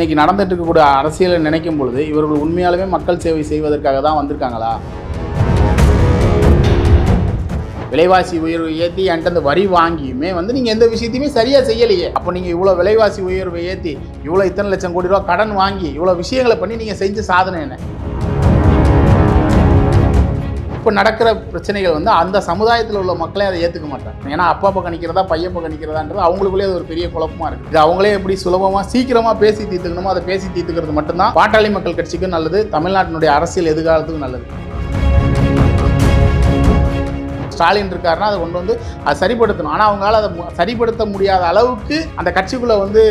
இன்னைக்கு நடந்துட்டு இருக்கக்கூடிய அரசியலை நினைக்கும் பொழுது இவர்கள் உண்மையாலுமே மக்கள் சேவை செய்வதற்காக தான் வந்திருக்காங்களா? விலைவாசி உயர்வு ஏற்றி என்கிட்ட அந்த வரி வாங்கியுமே வந்து நீங்கள் எந்த விஷயத்தையுமே சரியாக செய்யலையே. அப்போ நீங்கள் இவ்வளோ விலைவாசி உயர்வை ஏற்றி இவ்வளோ இத்தனை லட்சம் கோடி ரூபா கடன் வாங்கி இவ்வளோ விஷயங்களை பண்ணி நீங்கள் செஞ்ச சாதனை என்ன? இப்போ நடக்கிற பிரச்சனைகள் வந்து அந்த சமுதாயத்தில் உள்ள மக்களே அதை ஏற்றுக்க மாட்டாங்க. ஏன்னா அப்பா பக்கம் நிற்கிறதா பையன் பக்கம் நிற்கிறதான்றது அவங்களுக்குள்ளே அது ஒரு பெரிய குழப்பமா இருக்குது இது அவங்களே எப்படி சுலபமாக சீக்கிரமாக பேசி தீர்த்துக்கணுமோ அதை பேசி தீர்த்துக்கிறது மட்டும்தான். பாட்டாளி மக்கள் கட்சிக்கும் நல்லது தமிழ்நாட்டினுடைய அரசியல் எதிர்காலத்துக்கும் நல்லது. ஸ்டாலின் இருக்காருன்னா அதை கொண்டு வந்து அதை சரிப்படுத்தணும். ஆனால் அவங்களால அதை சரிப்படுத்த முடியாத அளவுக்கு அந்த கட்சிக்குள்ளே வந்து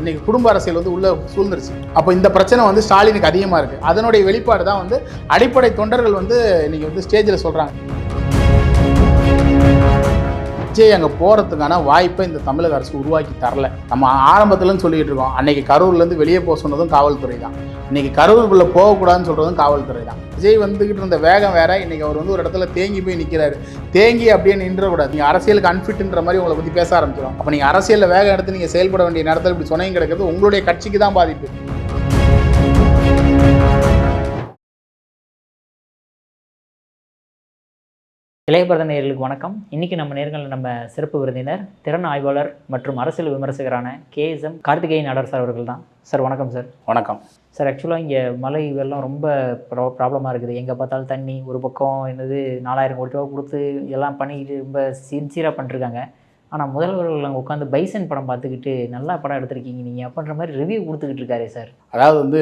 இன்னைக்கு குடும்ப அரசியல் வந்து உள்ள சூழ்ந்துருச்சு. அப்போ இந்த பிரச்சனை வந்து ஸ்டாலினுக்கு அதிகமாக இருக்குது அதனுடைய வெளிப்பாடு தான் வந்து அடிப்படை தொண்டர்கள் வந்து இன்னைக்கு வந்து ஸ்டேஜில் சொல்கிறாங்க விஜய் அங்கே போகிறதுக்கான வாய்ப்பை இந்த தமிழக அரசு உருவாக்கி தரல. நம்ம ஆரம்பத்துலன்னு சொல்லிட்டு இருக்கோம். அன்னைக்கு கரூர்லேருந்து வெளியே போக சொன்னதும் காவல்துறை தான். இன்னைக்கு கரூருக்குள்ளே போகக்கூடாதுன்னு சொல்கிறதும் காவல்துறை தான். விஜய் வந்துக்கிட்டு இருந்த வேகம் வேற. இன்னைக்கு அவர் வந்து ஒரு இடத்துல தேங்கி போய் நிற்கிறாரு தேங்கி அப்படியே நின்றக்கூடாது. நீங்கள் அரசியலுக்கு அன்ஃபிட்ன்ற மாதிரி உங்களை பற்றி பேச ஆரம்பிச்சிடும் அப்போ நீங்கள் அரசியலில் வேகம் எடுத்து நீங்கள் செயல்பட வேண்டிய நேரத்தில் இப்படி சொன்னீங்க கிடக்கிறது உங்களுடைய கட்சிக்கு தான் பாதிப்பு. இளையபரத நேயர்களுக்கு வணக்கம். இன்னைக்கு நம்ம நேர்களில் நம்ம சிறப்பு விருந்தினர் திறன் ஆய்வாளர் மற்றும் அரசியல் விமர்சகரான கேஎஸ்எம் கார்த்திகேயன் நாடர் சார் அவர்கள் தான். சார் வணக்கம் சார். வணக்கம். சார் ஆக்சுவலாக இங்கே மழை வெள்ளம் ரொம்ப ப்ரா ப்ராப்ளமாக இருக்குது. எங்கே பார்த்தாலும் தண்ணி ஒரு பக்கம் என்னது நாலாயிரம் கோடி ரூபா கொடுத்து எல்லாம் பண்ணிக்கிட்டு ரொம்ப சின்சியராக பண்ணிருக்காங்க ஆனால் முதல்வர்கள் அங்கே உட்காந்து பைசன் படம் பார்த்துக்கிட்டு நல்லா படம் எடுத்திருக்கீங்க நீங்கள் அப்படின்ற மாதிரி ரிவ்யூ கொடுத்துக்கிட்டு இருக்காரு சார். அதாவது வந்து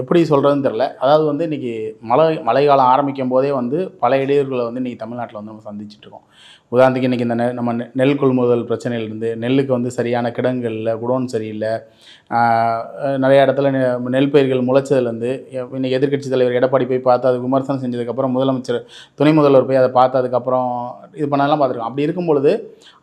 எப்படி சொல்கிறதுன்னு தெரில அதாவது வந்து இன்றைக்கி மழை மழை காலம் ஆரம்பிக்கும் போதே வந்து பல இடையூறுகளை வந்து இன்றைக்கி தமிழ்நாட்டில் வந்து நம்ம சந்திச்சுட்ருக்கோம் உதாரணத்துக்கு இன்றைக்கி இந்த நெ நம்ம நெல் கொள்முதல் பிரச்சனையிலேருந்து நெல்லுக்கு வந்து சரியான கிடங்கள் இல்லை குடோன் சரியில்லை. நிறைய இடத்துல நெ- நெல் பயிர்கள் முளைச்சதுலேருந்து இன்னைக்கு எதிர்க்கட்சி தலைவர் எடப்பாடி போய் பார்த்து அது விமர்சனம் செஞ்சதுக்கப்புறம் முதலமைச்சர் துணை முதல்வர் போய் அதை பார்த்ததுக்கப்புறம் இது பண்ணலாம் பார்த்துருக்கோம். அப்படி இருக்கும் பொழுது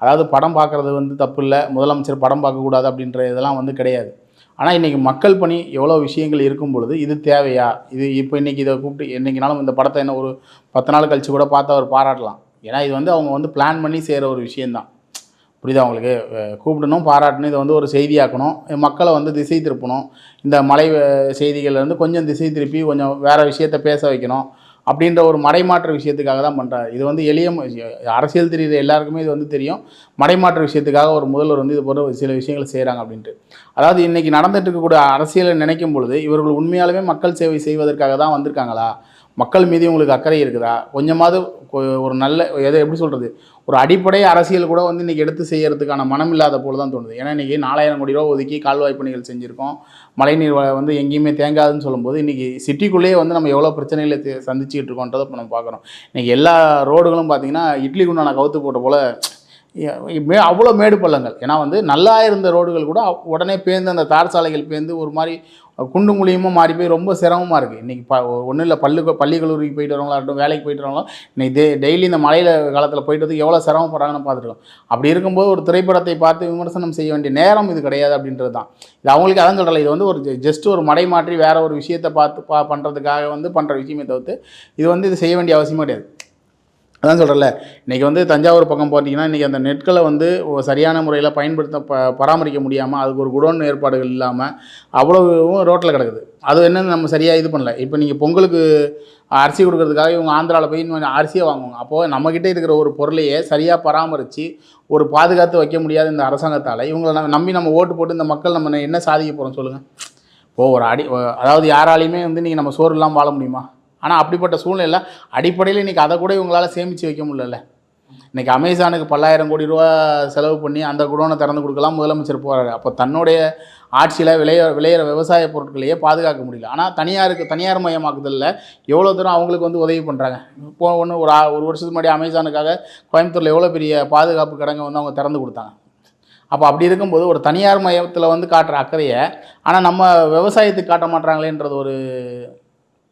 அதாவது படம் பார்க்குறது வந்து தப்பு இல்லை முதலமைச்சர் படம் பார்க்கக்கூடாது அப்படின்ற இதெல்லாம் வந்து கிடையாது. ஆனால் இன்றைக்கி மக்கள் பணி எவ்வளோ விஷயங்கள் இருக்கும் பொழுது இது தேவையா? இது இப்போ இன்றைக்கி இதை கூப்பிட்டு என்றைக்கினாலும் இந்த படத்தை என்ன ஒரு பத்து நாள் கழித்து கூட பார்த்து அவர் பாராட்டலாம். ஏன்னா இது வந்து அவங்க வந்து பிளான் பண்ணி செய்கிற ஒரு விஷயந்தான் புரியுதா அவங்களுக்கு கூப்பிடணும் பாராட்டணும் இதை வந்து ஒரு செய்தியாக்கணும். மக்களை வந்து திசை திருப்பணும். இந்த மலை அஹ், இருந்து கொஞ்சம் திசை திருப்பி கொஞ்சம் வேறு விஷயத்த பேச வைக்கணும். அப்படின்ற ஒரு மடைமாற்ற விஷயத்துக்காக தான் பண்ணுறாரு இது வந்து எளிய அரசியல் தெரியுற எல்லாருக்குமே இது வந்து தெரியும். மடைமாற்ற விஷயத்துக்காக ஒரு முதல்வர் வந்து இது போன்ற சில விஷயங்கள் செய்கிறாங்க அப்படின்ட்டு. அதாவது இன்றைக்கி நடந்துட்டு இருக்கக்கூடிய அரசியலை நினைக்கும் பொழுது இவர்கள் உண்மையாலுமே மக்கள் சேவை செய்வதற்காக தான் வந்திருக்காங்களா? மக்கள் மீது உங்களுக்கு அக்கறை இருக்குதா? கொஞ்சமாவது கொ- ஒரு நல்ல எதை எப்படி சொல்கிறது ஒரு அடிப்படை அரசியல் கூட வந்து இன்றைக்கி எடுத்து செய்கிறதுக்கான மனம் இல்லாத போல தான் தோணுது. ஏன்னா இன்றைக்கி நாலாயிரம் கோடி ரூபா ஒதுக்கி கால்வாய் பணிகள் செஞ்சுருக்கோம். மழைநீர் வந்து எங்கேயுமே தேங்காதுன்னு சொல்லும்போது இன்றைக்கி சிட்டிக்குள்ளேயே வந்து நம்ம எவ்வளோ பிரச்சனைகளை சந்திச்சுக்கிட்டு இருக்கோன்றதை இப்போ நம்ம பார்க்குறோம். இன்றைக்கி எல்லா ரோடுகளும் பார்த்திங்கன்னா இட்லி குண்டான கவுத்து போட்ட போல் மே அவ்வளோ மேடு பள்ளங்கள். ஏன்னா வந்து நல்லா இருந்த ரோடுகள் கூட உடனே பேர்ந்து அந்த தார் சாலைகள் பேர்ந்து ஒரு மாதிரி குண்டு மூலியமாக மாறி போய் ரொம்ப சிரமமாக இருக்குது இன்றைக்கி ப ஒன்றும் இல்லை பள்ளி பள்ளி கல்லூரிக்கு போயிட்டு வரவங்களா இருக்கட்டும் வேலைக்கு போயிட்டு வரவங்களும் இன்னைக்கு டெ டெய்லி இந்த மழையில் காலத்தில் போயிட்டு வந்து எவ்வளோ சிரமப்படுறாங்கன்னு பார்த்துருக்கோம் அப்படி இருக்கும்போது ஒரு திரைப்படத்தை பார்த்து விமர்சனம் செய்ய வேண்டிய நேரம் இது கிடையாது அப்படின்றது தான். இது அவங்களுக்கு அதான் சொல்கிறல இது வந்து ஒரு ஜஸ்ட் ஒரு மடை மாற்றி வேறு ஒரு விஷயத்தை பார்த்து பா பண்ணுறதுக்காக வந்து பண்ணுற விஷயமே தவிர்த்து இது வந்து இது செய்ய வேண்டிய அவசியமே கிடையாது. அதான் சொல்கிறல இன்றைக்கி வந்து தஞ்சாவூர் பக்கம் பார்த்தீங்கன்னா இன்றைக்கி அந்த நெற்களை வந்து சரியான முறையில் பயன்படுத்த ப பராமரிக்க முடியாமல் அதுக்கு ஒரு குடோன் ஏற்பாடுகள் இல்லாமல் அவ்வளவும் ரோட்டில் கிடக்குது. அது என்னன்னு நம்ம சரியாக இது பண்ணல. இப்போ நீங்கள் பொங்கலுக்கு அரிசி கொடுக்கறதுக்காக இவங்க ஆந்திராவில் போய் இன்னும் அரிசியை வாங்குவாங்க. அப்போது நம்மக்கிட்ட இருக்கிற ஒரு பொருளையே சரியாக பராமரித்து ஒரு பாதுகாத்து வைக்க முடியாத இந்த அரசாங்கத்தால் இவங்களை நம்ம நம்பி நம்ம ஓட்டு போட்டு இந்த மக்கள் நம்ம என்ன சாதிக்க போகிறோம் சொல்லுங்கள் இப்போ ஒரு அடி அதாவது யாராலையுமே வந்து நீங்கள் நம்ம சோறு இல்லாமல் வாழ முடியுமா? ஆனால் அப்படிப்பட்ட சூழ்நிலை அடிப்படையில் இன்றைக்கி அதை கூட இவங்களால் சேமித்து வைக்க முடியல இன்றைக்கி அமேசானுக்கு பல்லாயிரம் கோடி ரூபா செலவு பண்ணி அந்த குடோனை திறந்து கொடுக்கலாம் முதலமைச்சர் போகிறாரு அப்போ தன்னுடைய ஆட்சியில் விளைய விளையிற விவசாய பொருட்களையே பாதுகாக்க முடியல. ஆனால் தனியாருக்கு தனியார் மயமாக்குதலில். எவ்வளோ தூரம் அவங்களுக்கு வந்து உதவி பண்ணுறாங்க இப்போ ஒன்று ஒரு ஒரு வருஷத்துக்கு முன்னாடி அமேசானுக்காக கோயம்புத்தூரில் எவ்வளோ பெரிய பாதுகாப்பு கடங்கை வந்து அவங்க திறந்து கொடுத்தாங்க. அப்போ அப்படி இருக்கும்போது ஒரு தனியார் மையத்தில் வந்து காட்டுற அக்கறையை ஆனால் நம்ம விவசாயத்துக்கு காட்ட மாட்டாங்களேன்றது ஒரு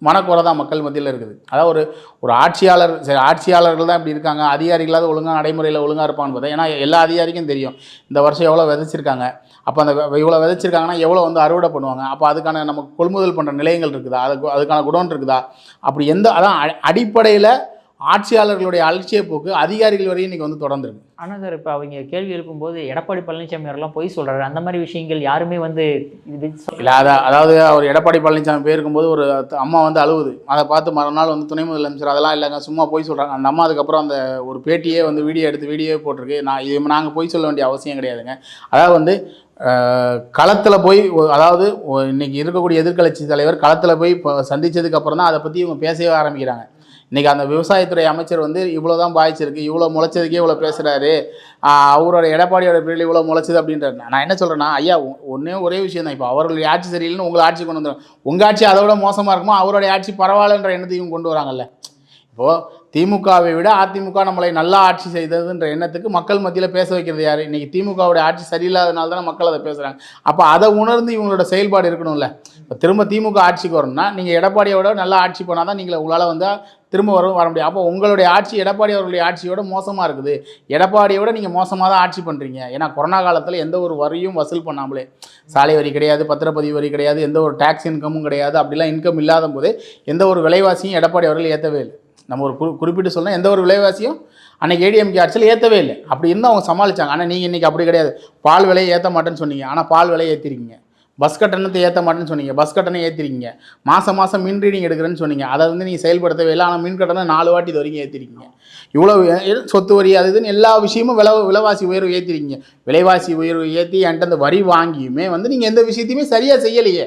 மனக்குறை தான் மக்கள் மத்தியில் இருக்குது. அதாவது ஒரு ஒரு ஆட்சியாளர் சரி ஆட்சியாளர்கள் தான் இப்படி இருக்காங்க. அதிகாரிகளாவது ஒழுங்காக நடைமுறையில் ஒழுங்காக இருப்பான்னு பார்த்தா ஏன்னா எல்லா அதிகாரிக்கும் தெரியும். இந்த வருஷம் எவ்வளோ விதைச்சிருக்காங்க. அப்போ அந்த இவ்வளோ விதைச்சிருக்காங்கன்னா எவ்வளோ வந்து அறுவடை பண்ணுவாங்க. அப்போ அதுக்கான நமக்கு கொள்முதல் பண்ணுற நிலையங்கள் இருக்குதா? அதுக்கு அதுக்கான குடோன் இருக்குதா? அப்படி எந்த அதான் அடிப்படையில் ஆட்சியாளர்களுடைய அலட்சிய போக்கு அதிகாரிகள் வரையும் இன்னைக்கு வந்து தொடர்ந்துருக்கு. ஆனால் சார் இப்போ அவங்க கேள்வி எழுப்பும்போது எடப்பாடி பழனிசாமி அவரெல்லாம் போய் சொல்றாரு. அந்த மாதிரி விஷயங்கள் யாருமே வந்து இல்லை அதை அதாவது அவர் எடப்பாடி பழனிசாமி போயிருக்கும்போது ஒரு அம்மா வந்து அழுவுது. அதை பார்த்து மறுநாள் வந்து துணை முதலமைச்சர் அதெல்லாம் இல்லைங்க சும்மா போய் சொல்கிறாங்க அந்த அம்மா அதுக்கப்புறம் அந்த ஒரு பேட்டியே வந்து வீடியோ எடுத்து வீடியோ போட்டிருக்கு. நான் இது நாங்கள் போய் சொல்ல வேண்டிய அவசியம் கிடையாதுங்க. அதாவது வந்து களத்தில் போய் அதாவது இன்னைக்கு இருக்கக்கூடிய எதிர்க்கட்சி தலைவர் களத்தில் போய் இப்போ சந்திச்சதுக்கு அப்புறம் தான் அதை பற்றி இவங்க பேசவே ஆரம்பிக்கிறாங்க. இன்றைக்கி அந்த விவசாயத்துறை அமைச்சர் வந்து இவ்வளோ தான் பாதிச்சிருக்கு இவ்வளோ முளைச்சதுக்கே இவ்வளோ பேசுகிறாரு அவரோட எடப்பாடியோட பிள்ளை இவ்வளோ முளைச்சது அப்படின்றாரு. நான் என்ன சொல்கிறேன்னா ஐயா ஒன்றே ஒரே விஷயம் தான். இப்போ அவர்களுடைய ஆட்சி சரியில்லைன்னு உங்களை ஆட்சி கொண்டு வந்துடும் உங்கள் ஆட்சி அதை விட மோசமாக இருக்குமோ அவருடைய ஆட்சி பரவாயில்லன்ற எண்ணத்தையும் கொண்டு வராங்கல்ல. இப்போது திமுகவை விட அதிமுக நம்மளை நல்லா ஆட்சி செய்ததுன்ற எண்ணத்துக்கு மக்கள் மத்தியில் பேச வைக்கிறது யார்? இன்றைக்கி திமுகவுடைய ஆட்சி சரியில்லாதனால தானே மக்கள் அதை பேசுகிறாங்க அப்போ அதை உணர்ந்து இவங்களோட செயல்பாடு இருக்கணும்ல. இப்போ திரும்ப திமுக ஆட்சிக்கு வரணும்னா நீங்கள் எடப்பாடியை விட நல்லா ஆட்சி பண்ணால் தான் நீங்கள் உங்களால் வந்து திரும்ப வர வர முடியும். அப்போ உங்களுடைய ஆட்சி எடப்பாடி அவர்களுடைய ஆட்சியோட மோசமாக இருக்குது. எடப்பாடியை விட நீங்கள் மோசமாக தான் ஆட்சி பண்ணுறீங்க ஏன்னா கொரோனா காலத்தில் எந்த ஒரு வரியும் வசூல் பண்ணாமலே. சாலை வரி கிடையாது பத்திரப்பதிவு வரி கிடையாது எந்த ஒரு டேக்ஸ் இன்கமும் கிடையாது அப்படிலாம் இன்கம் இல்லாத போது எந்த ஒரு விலைவாசியும் எடப்பாடி அவர்கள் ஏற்றவே இல்லை. நம்ம ஒரு குறி குறிப்பிட்டு சொன்னால் எந்த ஒரு விலைவாசியும் அன்றைக்கி ஏடிஎம்கே ஆட்சியில் ஏற்றவே இல்லை. அப்படி இருந்தால் அவங்க சமாளிச்சாங்க. ஆனால் நீங்கள் இன்றைக்கி அப்படி கிடையாது. பால் விலையை ஏற்ற மாட்டேன்னு சொன்னீங்க. ஆனால் பால் விலையை ஏற்றிருக்கீங்க பஸ் கட்டணத்தை ஏற்ற மாட்டேன்னு சொன்னீங்க. பஸ் கட்டணம் ஏற்றிருக்கீங்க மாதம் மாதம் மின் ரீடிங் எடுக்கிறேன்னு சொன்னீங்க. அதை வந்து நீங்கள் செயல்படுத்தவே இல்லை. ஆனால் மின் கட்டணம் நாலு வாட்டி இது வரைக்கும் ஏற்றிருக்கீங்க இவ்வளோ சொத்து வரி அது இதுன்னு எல்லா விஷயமும் விலை விலைவாசி உயர்வு ஏற்றிருக்கீங்க விலைவாசி உயர்வு ஏற்றி என்கிட்ட அந்த வரி வாங்கியுமே வந்து நீங்கள் எந்த விஷயத்தையுமே சரியாக செய்யலையே.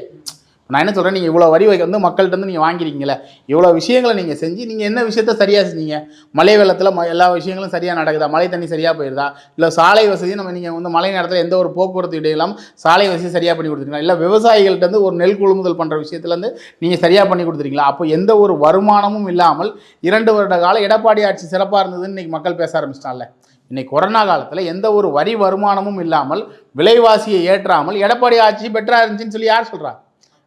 நான் என்ன சொல்கிறேன் நீங்கள் இவ்வளோ வரி வைக்க வந்து மக்கள்கிட்டருந்து நீங்கள் வாங்கிருக்கீங்களே இவ்வளோ விஷயங்களை நீங்கள் செஞ்சு நீங்கள் என்ன விஷயத்த சரியாக செஞ்சீங்க? மழை வெள்ளத்தில் ம எல்லா விஷயங்களும் சரியாக நடக்குதா? மழை தண்ணி சரியாக போயிருதா? இல்லை சாலை வசதி நம்ம நீங்கள் வந்து மழை நேரத்தில் எந்த ஒரு போக்குவரத்து இடையிலும் சாலை வசதி சரியாக பண்ணி கொடுத்துருக்கீங்களா? இல்லை விவசாயிகள்கிட்ட வந்து ஒரு நெல் கொள்முதல் பண்ணுற விஷயத்துலேருந்து நீங்கள் சரியாக பண்ணி கொடுத்துருக்கீங்களா? அப்போ எந்த ஒரு வருமானமும் இல்லாமல் இரண்டு வருட கால எடப்பாடி ஆட்சி சிறப்பாக இருந்ததுன்னு இன்றைக்கி மக்கள் பேச ஆரம்பிச்சிட்டாங்கல்ல. இன்னைக்கு கொரோனா காலத்தில் எந்த ஒரு வரி வருமானமும் இல்லாமல் விலைவாசியை ஏற்றாமல் எடப்பாடி ஆட்சி பெட்டராக இருந்துச்சுன்னு சொல்லி யார் சொல்கிறா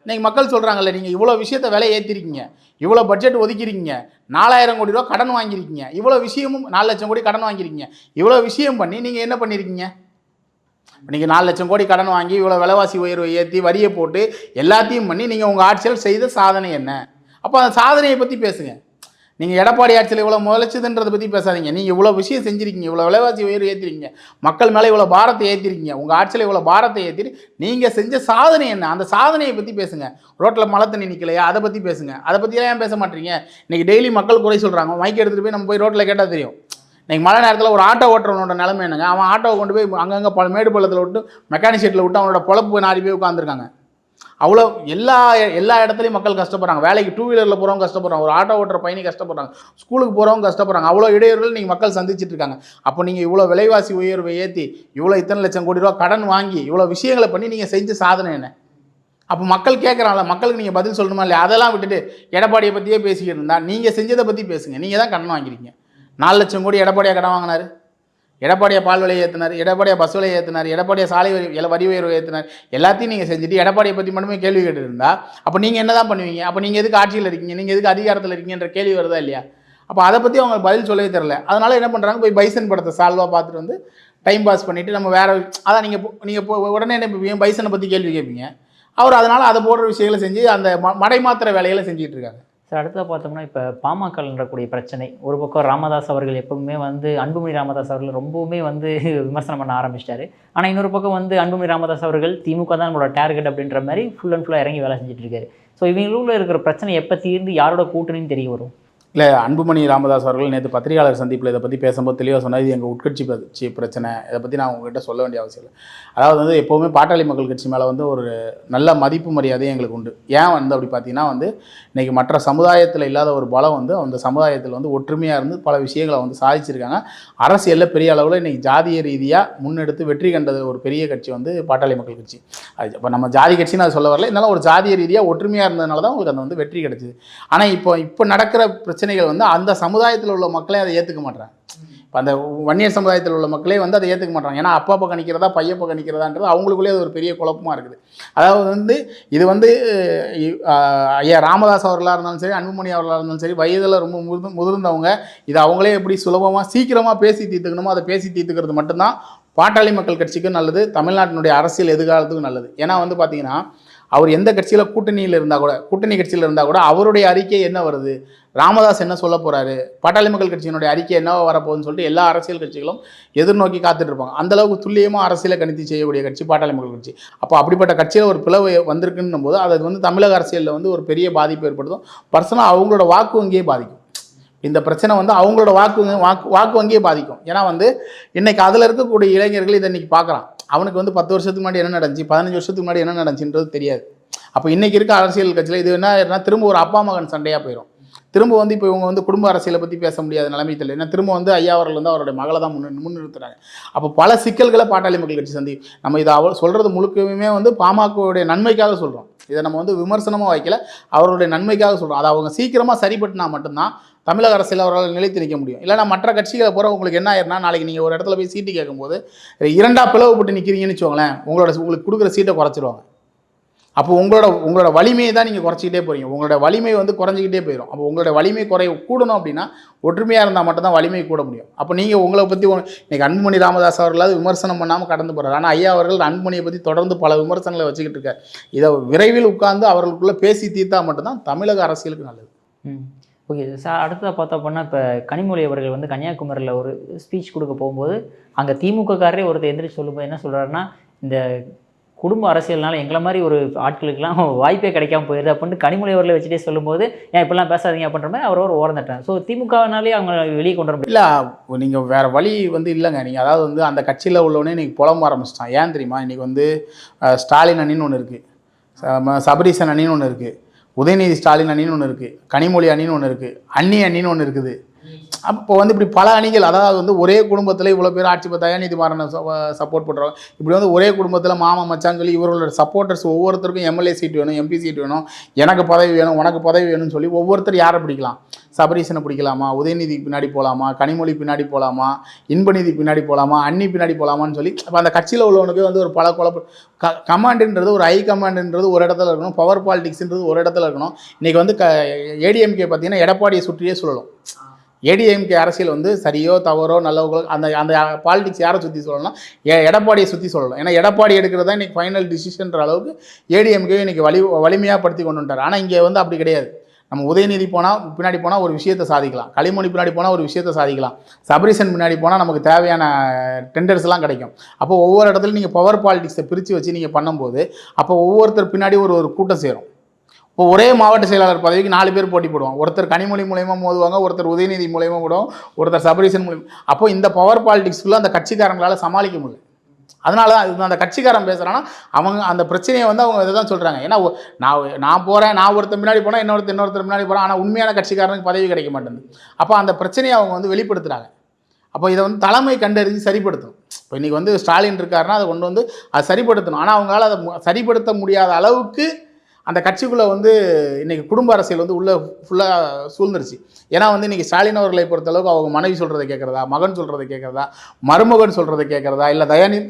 இன்றைக்கி மக்கள் சொல்கிறாங்கல்ல நீங்கள் இவ்வளோ விஷயத்த விலை ஏற்றிருக்கீங்க இவ்வளோ பட்ஜெட் ஒதுக்கிருக்கீங்க நாலாயிரம் கோடி ரூபா கடன் வாங்கியிருக்கீங்க இவ்வளோ விஷயமும் நாலு லட்சம் கோடி கடன் வாங்கியிருக்கீங்க இவ்வளோ விஷயம் பண்ணி நீங்கள் என்ன பண்ணியிருக்கீங்க நீங்கள் நாலு லட்சம் கோடி கடன் வாங்கி இவ்வளோ விலைவாசி உயர்வை ஏற்றி வரியை போட்டு எல்லாத்தையும் பண்ணி நீங்கள் உங்கள் ஆட்சியில் செய்த சாதனை என்ன? அப்போ அந்த சாதனையை பற்றி பேசுங்க. நீங்கள் எடப்பாடி ஆட்சியில் இவ்வளோ முளைச்சதுன்றதை பற்றி பேசாதீங்க. நீங்கள் இவ்வளோ விஷயம் செஞ்சுருக்கீங்க. இவ்வளோ விலைவாசி உயர்வு ஏற்றிருக்கீங்க மக்கள் மேலே இவ்வளோ பாரத்தை ஏற்றிருக்கீங்க உங்கள் ஆட்சியில் இவ்வளோ பாரத்தை ஏற்றிட்டு நீங்கள் செஞ்ச சாதனை என்ன? அந்த சாதனையை பற்றி பேசுங்க. ரோட்டில் மழை தண்ணி நிற்கலையா அதை பற்றி பேசுங்க. அதை பற்றியெல்லாம் ஏன் பேச மாட்டீங்க? இன்றைக்கி டெய்லி மக்கள் குறை சொல்கிறாங்க மைக் எடுத்துகிட்டு போய் நம்ம போய் ரோட்டில் கேட்டால் தெரியும். இன்றைக்கி மழை நேரத்தில் ஒரு ஆட்டோ ஓட்டுறவனோட நிலைமை என்னங்க? அவன் ஆட்டோவை கொண்டு போய் அங்கங்கே பல மேடு பள்ளத்தில் விட்டு மெக்கானிக் ஷெட்டில் விட்டு அவனோட பொழப்பு நாடி போய் உட்காந்துருக்காங்க அவ்வளோ எல்லா எல்லா இடத்துலையும் மக்கள் கஷ்டப்படுறாங்க. வேலைக்கு டூ வீலரில் போகிறவங்க கஷ்டப்படுறாங்க. ஒரு ஆட்டோ ஓட்டுற பயணி கஷ்டப்படுறாங்க. ஸ்கூலுக்கு போகிறவங்க கஷ்டப்படுறாங்க. அவ்வளோ இடையூறுகள் நீங்கள் மக்கள் சந்திச்சிட்டு இருக்காங்க. அப்போ நீங்கள் இவ்வளோ விலைவாசி உயர்வை ஏற்றி இவ்வளோ இத்தனை லட்சம் கோடி ரூபா கடன் வாங்கி இவ்வளோ விஷயங்களை பண்ணி நீங்கள் செஞ்ச சாதனை என்ன? அப்போ மக்கள் கேட்குறாங்கள மக்களுக்கு நீங்கள் பதில் சொல்லணுமா இல்லையா? அதெல்லாம் விட்டுட்டு எடப்பாடியை பற்றியே பேசிக்கிட்டு இருந்தால் நீங்கள் செஞ்சதை பற்றி பேசுங்க. நீங்கள் தான் கடன் வாங்கிருக்கீங்க நாலு லட்சம் கோடி எடப்பாடியாக கடன் வாங்கினாரு. எடப்பாடியை பால் விலையை ஏற்றினார் எடப்பாடியை பஸ் விலையை ஏற்றினார் எடப்பாடியை சாலை வரி வரி உயர்வு ஏற்றினார் எல்லாத்தையும் நீங்கள் செஞ்சுட்டு எடப்பாடியை பற்றி மட்டுமே கேள்வி கேட்டுருந்தா அப்போ நீங்கள் என்ன தான் பண்ணுவீங்க? அப்போ நீங்கள் எதுக்கு ஆட்சியில் இருக்கீங்க? நீங்கள் எதுக்கு அதிகாரத்தில் இருக்கீங்கன்ற கேள்வி வருதா இல்லையா? அப்போ அதை பற்றி அவங்க பதில் சொல்லவே தெரில அதனால் என்ன பண்ணுறாங்க போய் பைசன் படத்தை சால்வாக பார்த்துட்டு வந்து டைம் பாஸ் பண்ணிவிட்டு நம்ம வேறு அதான் நீங்கள் நீங்கள் உடனே என்ன பண்ணுவீங்க பைசனை பற்றி கேள்வி கேட்பீங்க அவர் அதனால் அதை போடுற விஷயங்களை செஞ்சு அந்த மடை மாத்திர வேலைகளை செஞ்சுட்டு இருக்காங்க சார் அடுத்ததாக பார்த்தோம்னா இப்போ பாமகன்றக்கூடிய பிரச்சனை. ஒரு பக்கம் ராமதாஸ் அவர்கள் எப்பவுமே வந்து அன்புமணி ராமதாஸ் அவர்கள் ரொம்பவுமே வந்து விமர்சனம் பண்ண ஆரம்பிச்சிட்டாரு. ஆனால் இன்னொரு பக்கம் வந்து அன்புமணி ராமதாஸ் அவர்கள் திமுக தான் நம்மளோட டார்கெட் அப்படின்ற மாதிரி ஃபுல் அண்ட் ஃபுல்லாக இறங்கி வேலை செஞ்சுட்டு இருக்காரு. ஸோ இவங்களுக்குள்ள இருக்கிற பிரச்சனை எப்போ தீர்ந்து யாரோட கூட்டணின்னு தெரிய வரும்? இல்லை அன்புமணி ராமதாஸ் அவர்கள் நேற்று பத்திரிகையாளர் சந்திப்பில் இதை பற்றி பேசும்போது தெளிவாக சொன்னது இது எங்கள் உட்கட்சி பிரச்சி பிரச்சனை. இதை பற்றி நான் உங்ககிட்ட சொல்ல வேண்டிய அவசியம் இல்லை. அதாவது வந்து எப்போவுமே பாட்டாளி மக்கள் கட்சி மேலே வந்து ஒரு நல்ல மதிப்பு மரியாதை எங்களுக்கு உண்டு. ஏன் வந்து அப்படி பார்த்தீங்கன்னா வந்து இன்றைக்கி மற்ற சமுதாயத்தில் இல்லாத ஒரு பலம் வந்து அந்த சமுதாயத்தில் வந்து ஒற்றுமையாக இருந்து பல விஷயங்களை வந்து சாதிச்சிருக்காங்க. அரசியலில் பெரிய அளவில் இன்றைக்கி ஜாதிய ரீதியாக முன்னெடுத்து வெற்றி கண்டது ஒரு பெரிய கட்சி வந்து பாட்டாளி மக்கள் கட்சி. அது இப்போ நம்ம ஜாதி கட்சின்னு அது சொல்ல வரல. இருந்தாலும் ஒரு ஜாதிய ரீதியாக ஒற்றுமையாக இருந்ததுனால தான் உங்களுக்கு அந்த வந்து வெற்றி கிடச்சிது. ஆனால் இப்போ இப்போ நடக்கிற பிரச்சனை பிரச்சனைகள் வந்து அந்த சமுதாயத்தில் உள்ள மக்களே அதை ஏற்றுக்க மாட்டாங்க இப்போ அந்த வன்னியர் சமுதாயத்தில் உள்ள மக்களே வந்து அதை ஏற்றுக்க மாட்டாங்க ஏன்னா அப்பா பக்கம் நிற்கிறதா பையன் பக்கம் நிற்கிறதான்றது அவங்களுக்குள்ளே அது ஒரு பெரிய குழப்பமாக இருக்குது. அதாவது வந்து இது வந்து ஐயா ராமதாஸ் அவர்களாக இருந்தாலும் சரி அன்புமணி அவர்களாக இருந்தாலும் சரி வயதில் ரொம்ப முதிர்ந்து முதிர்ந்தவங்க இது அவங்களே எப்படி சுலபமாக சீக்கிரமாக பேசி தீர்த்துக்கணுமோ அதை பேசி தீர்த்துக்கிறது மட்டும்தான் பாட்டாளி மக்கள் கட்சிக்கும் நல்லது தமிழ்நாட்டினுடைய அரசியல் எதிர்காலத்துக்கும் நல்லது. ஏன்னா வந்து பார்த்திங்கன்னா அவர் எந்த கட்சியில் கூட்டணியில் இருந்தால் கூட கூட்டணி கட்சியில் இருந்தால் கூட அவருடைய அறிக்கை என்ன வருது? ராமதாஸ் என்ன சொல்ல போகிறாரு பாட்டாளி மக்கள் கட்சியினுடைய அறிக்கை என்னவோ வரப்போகுதுன்னு சொல்லிட்டு எல்லா அரசியல் கட்சிகளும் எதிர்நோக்கி காத்துட்டு இருப்பாங்க. அந்தளவுக்கு துல்லியமாக அரசியலை கணித்து செய்யக்கூடிய கட்சி பாட்டாளி மக்கள் கட்சி. அப்போ அப்படிப்பட்ட கட்சியில் ஒரு பிளவு வந்திருக்குன்னும் போது அது வந்து தமிழக அரசியலில் வந்து ஒரு பெரிய பாதிப்பு ஏற்படுத்தும். பர்சனலாக அவங்களோட வாக்கு வங்கியே பாதிக்கும். இந்த பிரச்சனை வந்து அவங்களோட வாக்கு வாக்கு வாக்கு வங்கியே பாதிக்கும். ஏன்னா வந்து இன்னைக்கு அதில் இருக்கக்கூடிய இளைஞர்கள் இதை இன்னைக்கு பார்க்குறான் அவனுக்கு வந்து பத்து வருஷத்துக்கு முன்னாடி என்ன நடந்துச்சு? பதினஞ்சு வருஷத்துக்கு முன்னாடி என்ன நடந்துச்சுன்றது தெரியாது. அப்போ இன்றைக்கி இருக்க அரசியல் கட்சியில் இது என்ன ஆயிரும்னா திரும்ப ஒரு அப்பா மகன் சண்டையாக போயிடும் திரும்ப வந்து இப்போ இவங்க வந்து குடும்ப அரசியலை பற்றி பேச முடியாத நிலைமை தெரியல ஏன்னா திரும்ப வந்து ஐயா அவர்கள் வந்து அவருடைய மகளை தான் முன் முன்னிறுத்துறாங்க. அப்போ பல சிக்கல்களை பாட்டாளி மக்கள் கட்சி சந்தி நம்ம இதை அவ சொல்கிறது முழுக்கவுமே வந்து பாமகவுடைய நன்மைக்காக சொல்கிறோம் இதை நம்ம வந்து விமர்சனமாக வைக்கல. அவருடைய நன்மைக்காக சொல்கிறோம் அதை அவங்க சீக்கிரமாக சரிபட்டுனா மட்டும்தான் தமிழக அரசியல் அவரால் நிலைத்து நிற்க முடியும். இல்லைனா மற்ற கட்சிகளை போகிற உங்களுக்கு என்ன ஆயிருன்னா நாளைக்கு நீங்கள் ஒரு இடத்துல போய் சீட்டு கேட்கும்போது இரண்டா பிளவுபட்டு நிற்கிறீங்கன்னு வச்சுக்கோங்களேன் உங்களோட உங்களுக்கு கொடுக்குற சீட்டை குறைச்சிருவாங்க. அப்போ உங்களோட உங்களோட வலிமையை தான் நீங்கள் குறைச்சிக்கிட்டே போகிறீங்க உங்களோட வலிமை வந்து குறைஞ்சிக்கிட்டே போயிடும் அப்போ உங்களோட வலிமை குறை கூடணும் அப்படின்னா ஒற்றுமையாக இருந்தால் மட்டும்தான் வலிமை கூட முடியும். அப்போ நீங்கள் உங்களை பற்றி இன்னைக்கு அன்புமணி ராமதாஸ் அவர்களாவது விமர்சனம் பண்ணாமல் கடந்து போகிறார் ஆனால் ஐயா அவர்கள் அன்புமணியை பற்றி தொடர்ந்து பல விமர்சனங்களை வச்சுக்கிட்டு இருக்கார். இதை விரைவில் உட்கார்ந்து அவர்களுக்குள்ளே பேசி தீர்த்தா மட்டும்தான் தமிழக அரசியலுக்கு நல்லது. ம். ஓகே சார் அடுத்ததாக பார்த்தோம் அப்படின்னா இப்போ கனிமொழி அவர்கள் வந்து கன்னியாகுமரியில் ஒரு ஸ்பீச் கொடுக்க போகும்போது அங்கே திமுககாரரே ஒருத்தர் எந்திரிச்சு சொல்லும்போது என்ன சொல்கிறாருன்னா இந்த குடும்ப அரசியல்னால எங்களை மாதிரி ஒரு ஆட்களுக்கெல்லாம் வாய்ப்பே கிடைக்காம போயிடுது அப்படின்னு கனிமொழி அவர்களை வச்சுட்டே சொல்லும்போது ஏன் இப்படிலாம் பேசாதீங்க? அப்படின்ற மாதிரி அவர் ஒரு ஓரம் ஸோ திமுகனாலே அவங்க வெளியே கொண்டு வர இல்லை நீங்கள் வேறு வழி வந்து இல்லைங்க. நீங்கள் அதாவது வந்து அந்த கட்சியில் உள்ளவனே இன்றைக்கி புலம்ப ஆரம்பிச்சிட்டான். ஏன் தெரியுமா? இன்றைக்கி வந்து ஸ்டாலின் அணின்னு ஒன்று இருக்குது சபரீசன் அணின்னு ஒன்று இருக்குது உதயநிதி ஸ்டாலின் அணின்னு ஒன்று இருக்குது கனிமொழி அணின்னு ஒன்று இருக்குது அன்னி அணின்னு ஒன்று இருக்குது. அப்போ வந்து இப்படி பல அணிகள் அதாவது வந்து ஒரே குடும்பத்தில் இவ்வளோ பேர் ஆட்சி பார்த்தா தயாநிதி சப்போர்ட் பண்ணுறாங்க இப்படி வந்து ஒரே குடும்பத்தில் மாமா மச்சான்னு சொல்லி இவர்களோட சப்போர்ட்டர்ஸ் ஒவ்வொருத்தருக்கும் எம்எல்ஏ சீட் வேணும் எம்பி சீட் வேணும் எனக்கு பதவி வேணும் உனக்கு பதவி வேணும்னு சொல்லி ஒவ்வொருத்தர் யாரை பிடிக்கலாம் சபரீசனை பிடிக்கலாமா உதயநிதி பின்னாடி போகலாமா கனிமொழி பின்னாடி போகலாமா இன்பநிதி பின்னாடி போகலாமா அன்னி பின்னாடி போகலாமான்னு சொல்லி அப்போ அந்த கட்சியில் உள்ளவனுக்கு வந்து ஒரு பல குழப்ப க கமாண்டுன்றது ஒரு ஹை கமாண்டுன்றது ஒரு இடத்துல இருக்கணும் பவர் பாலிடிக்ஸ்ன்றது ஒரு இடத்துல இருக்கணும் இன்றைக்கி வந்து க ஏடிஎம்கே பார்த்தீங்கன்னா எடப்பாடியை சுற்றியே சொல்லலாம் ஏடிஎம்கே அரசியல் வந்து சரியோ தவறோ நல்லவங்களோ அந்த அந்த பாலிடிக்ஸ் யாரை சுற்றி சொல்லணும்னா எ- எடப்பாடியை சுற்றி சொல்லணும். ஏன்னா எடப்பாடி எடுக்கிறது தான் இன்றைக்கி ஃபைனல் டிசிஷன்ற அளவுக்கு ஏடிஎம்கே இன்றைக்கி வலி வலிமையாக படுத்தி கொண்டு வந்துட்டார். ஆனால் இங்கே வந்து அப்படி கிடையாது. நம்ம உதயநிதி போனால் பின்னாடி போனால் ஒரு விஷயத்தை சாதிக்கலாம். களிமொழி பின்னாடி போனால் ஒரு விஷயத்தை சாதிக்கலாம். சபரிசன் பின்னாடி போனால் நமக்கு தேவையான டெண்டர்ஸ்லாம் கிடைக்கும். அப்போ ஒவ்வொரு இடத்துலையும் நீங்கள் பவர் பாலிடிக்ஸை பிரித்து வச்சு நீங்கள் பண்ணும்போது அப்போ ஒவ்வொருத்தர் பின்னாடி ஒரு ஒரு கூட்டம் சேரும். இப்போ ஒரே மாவட்ட செயலாளர் பதவிக்கு நாலு பேர் போட்டி போடுவாங்க. ஒருத்தர் கனிமொழி மூலயமா மோதுவாங்க ஒருத்தர் உதயநிதி மூலயமா போடுவாங்க ஒருத்தர் சபரீசன் மூலியமா. அப்போ இந்த பவர் பாலிடிக்ஸ்க்குள்ள அந்த கட்சிக்காரங்களால் சமாளிக்க முடியல. அதனால தான் அது அந்த கட்சிக்காரன் பேசுகிறான்னா அவங்க அந்த பிரச்சனையை வந்து அவங்க இதை தான் சொல்கிறாங்க ஏன்னா நான் நான் போகிறேன் நான் ஒருத்தர் முன்னாடி போனால் இன்னொருத்தர் இன்னொருத்தர் முன்னாடி போகிறேன் ஆனால் உண்மையான கட்சிக்காரனுக்கு பதவி கிடைக்க மாட்டேங்குது. அப்போ அந்த பிரச்சனையை அவங்க வந்து வெளிப்படுத்துகிறாங்க அப்போ இதை வந்து தலைமை கண்டறிஞ்சு சரிப்படுத்தணும். இப்போ இன்றைக்கி வந்து ஸ்டாலின் இருக்காருன்னா அதை கொண்டு வந்து அதை சரிப்படுத்தணும். ஆனால் அவங்களால அதை சரிப்படுத்த முடியாத அளவுக்கு அந்த கட்சிக்குள்ளே வந்து இன்றைக்கி குடும்ப அரசியல் வந்து உள்ளே ஃபுல்லாக சூழ்ந்துருச்சு. ஏன்னா வந்து இன்றைக்கி ஸ்டாலின் அவர்களை பொறுத்தளவுக்கு அவங்க மனைவி சொல்கிறத கேட்குறதா மகன் சொல்கிறத கேட்குறதா மருமகன் சொல்கிறத கேட்குறதா இல்லை தயாநிதி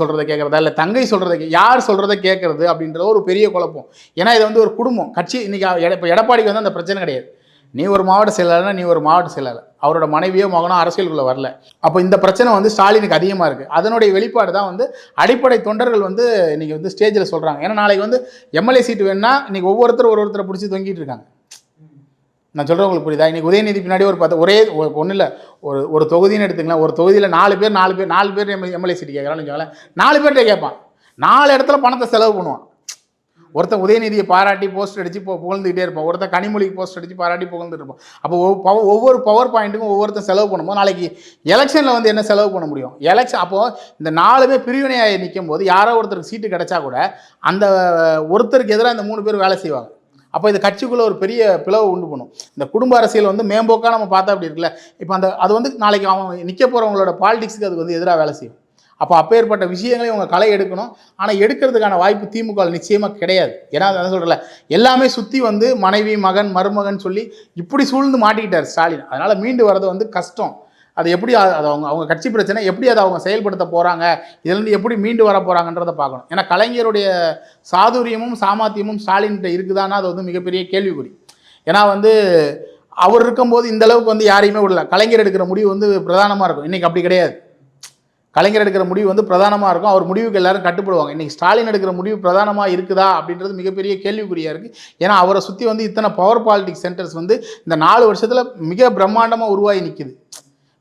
சொல்கிறத கேட்குறதா இல்லை தங்கை சொல்கிறத யார் சொல்கிறத கேட்குறது அப்படின்றது ஒரு பெரிய குழப்பம். ஏன்னா இது வந்து ஒரு குடும்பம் கட்சி இன்றைக்கி இப்போ எடப்பாடிக்கு வந்து அந்த பிரச்சனை கிடையாது. நீ ஒரு மாவட்ட செயலாளர்னா நீ ஒரு மாவட்ட செயலாளர். அவரோட மனைவியோ மகனோ அரசியலுக்குள்ளே வரல. அப்போ இந்த பிரச்சனை வந்து ஸ்டாலினுக்கு அதிகமாக இருக்குது அதனுடைய வெளிப்பாடு தான் வந்து அடிப்படை தொண்டர்கள் வந்து இன்றைக்கி வந்து ஸ்டேஜில் சொல்கிறாங்க ஏன்னா நாளைக்கு வந்து எம்எல்ஏ சீட்டு வேணும்னா இன்றைக்கி ஒவ்வொருத்தரும் ஒரு ஒருத்தரை பிடிச்சி தொங்கிட்டு இருக்காங்க. நான் சொல்கிறேன் உங்களுக்கு புரியுதா? இன்றைக்கி உதயநிதி பின்னாடி ஒரு பத்து ஒரே ஒன்றும் இல்லை. ஒரு ஒரு தொகுதின்னு எடுத்துக்கலாம் ஒரு தொகுதியில் நாலு பேர் நாலு பேர் நாலு பேர் எம்எல்ஏ சீட்டு கேட்குறான்னு வச்சுக்கோங்களேன். நாலு பேர்கிட்ட கேட்பான். நாலு இடத்துல பணத்தை செலவு பண்ணுவான். ஒருத்தன் உதயநிதியை பாராட்டி போஸ்ட் அடித்து போ புகழ்ந்துக்கிட்டே இருப்பான். ஒருத்தன் கனிமொழிக்கு போஸ்ட் அடித்து பாராட்டி புகழ்ந்துட்டு இருப்பான். அப்போ ஒவ்வொரு ஒவ்வொரு பவர் பாயிண்ட்டுக்கும் ஒவ்வொருத்தன் செலவு பண்ணும்போது நாளைக்கு எலெக்ஷனில் வந்து என்ன செலவு பண்ண முடியும்? எலெக்ஷன் அப்போது இந்த நாலுமே பிரிவினையாக நிற்கும் போது யாரோ ஒருத்தருக்கு சீட்டு கிடைச்சா கூட அந்த ஒருத்தருக்கு எதிராக இந்த மூணு பேர் வேலை செய்வாங்க. அப்போ இது கட்சிக்குள்ளே ஒரு பெரிய பிளவு உண்டு பண்ணும். இந்த குடும்ப அரசியல் வந்து மேம்போக்காக நம்ம பார்த்தா அப்படி இருக்குல்ல. இப்போ அந்த அது வந்து நாளைக்கு அவன் நிற்க போகிறவங்களோட பாலிடிக்ஸுக்கு அது வந்து எதிராக வேலை செய்யும். அப்போ அப்பேற்பட்ட விஷயங்களை இவங்க களை எடுக்கணும். ஆனால் எடுக்கிறதுக்கான வாய்ப்பு திமுக நிச்சயமாக கிடையாது. ஏன்னா அதை சொல்கிறல எல்லாமே சுற்றி வந்து மனைவி மகன் மருமகன் சொல்லி இப்படி சூழ்ந்து மாட்டிக்கிட்டார் ஸ்டாலின். அதனால் மீண்டு வர்றது வந்து கஷ்டம். அது எப்படி அது அவங்க அவங்க கட்சி பிரச்சனை எப்படி அதை அவங்க செயல்படுத்த போகிறாங்க இதுலேருந்து எப்படி மீண்டு வர போகிறாங்கன்றதை பார்க்கணும். ஏன்னா கலைஞருடைய சாதுரியமும் சாமர்த்தியமும் ஸ்டாலின்கிட்ட இருக்குதான்னா அது வந்து மிகப்பெரிய கேள்விக்குறி. ஏன்னா வந்து அவர் இருக்கும்போது இந்த அளவுக்கு வந்து யாரையுமே விடல. கலைஞர் எடுக்கிற முடிவு வந்து பிரதானமாக இருக்கும். இன்றைக்கி அப்படி கிடையாது. கலைஞர் எடுக்கிற முடிவு வந்து பிரதானமாக இருக்கும். அவர் முடிவுக்கு எல்லாரும் கட்டுப்படுவாங்க. இன்றைக்கி ஸ்டாலின் எடுக்கிற முடிவு பிரதானமாக இருக்குதா அப்படின்றது மிகப்பெரிய கேள்விக்குறியாக இருக்குது ஏன்னா அவரை சுற்றி வந்து இத்தனை பவர் பாலிட்டிக்ஸ் சென்டர்ஸ் வந்து இந்த நாலு வருஷத்தில் மிக பிரம்மாண்டமாக உருவாகி நிற்கிது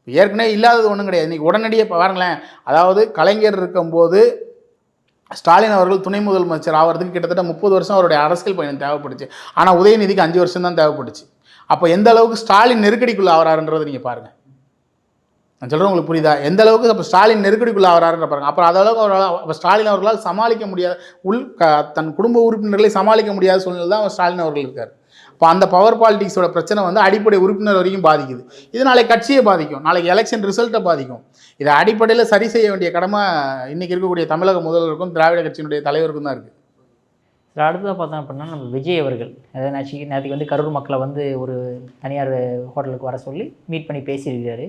ஏற்கனவே இல்லாதது ஒன்றும் கிடையாது. இன்றைக்கி உடனடியே இப்போ பாருங்களேன். அதாவது கலைஞர் இருக்கும்போது ஸ்டாலின் அவர்கள் துணை முதலமைச்சர் ஆகிறதுக்கு கிட்டத்தட்ட முப்பது வருஷம் அவருடைய அரசியல் பயணம் தேவைப்பட்டுச்சு ஆனால் உதயநிதிக்கு அஞ்சு வருஷம் தான் தேவைப்பட்டுச்சு அப்போ எந்த அளவுக்கு ஸ்டாலின் நெருக்கடிக்குள்ள ஆகிறாருன்றதை நீங்கள் பாருங்கள் நான் சொல்கிறேன் உங்களுக்கு புரியுதா? எந்த அளவுக்கு அப்போ ஸ்டாலின் நெருக்கடிக்குள்ள ஆகிறாருன்ற பாருங்க. அப்புறம் அந்த அளவுக்கு அவரால் அப்போ ஸ்டாலின் அவர்களால் சமாளிக்க முடியாத உள் க தன் குடும்ப உறுப்பினர்களை சமாளிக்க முடியாத சூழ்நிலை தான் ஸ்டாலின் அவர்கள் இருக்கார். இப்போ அந்த பவர் பாலிட்டிக்ஸோட பிரச்சனை வந்து அடிப்படை உறுப்பினர் வரைக்கும் பாதிக்குது. இது நாளைக்கு கட்சியை பாதிக்கும். நாளைக்கு எலெக்ஷன் ரிசல்ட்டை பாதிக்கும். இதை அடிப்படையில் சரி செய்ய வேண்டிய கடமை இன்றைக்கி இருக்கக்கூடிய தமிழக முதல்வருக்கும் திராவிட கட்சியினுடைய தலைவருக்கும் தான் இருக்குது இதில் அடுத்ததாக பார்த்தோம் அப்படின்னா நம்ம விஜய் அவர்கள். அதாவது நேற்று நேற்றுக்கு வந்து கரூர் மக்களை வந்து ஒரு தனியார் ஹோட்டலுக்கு வர சொல்லி மீட் பண்ணி பேசியிருக்கிறாரு.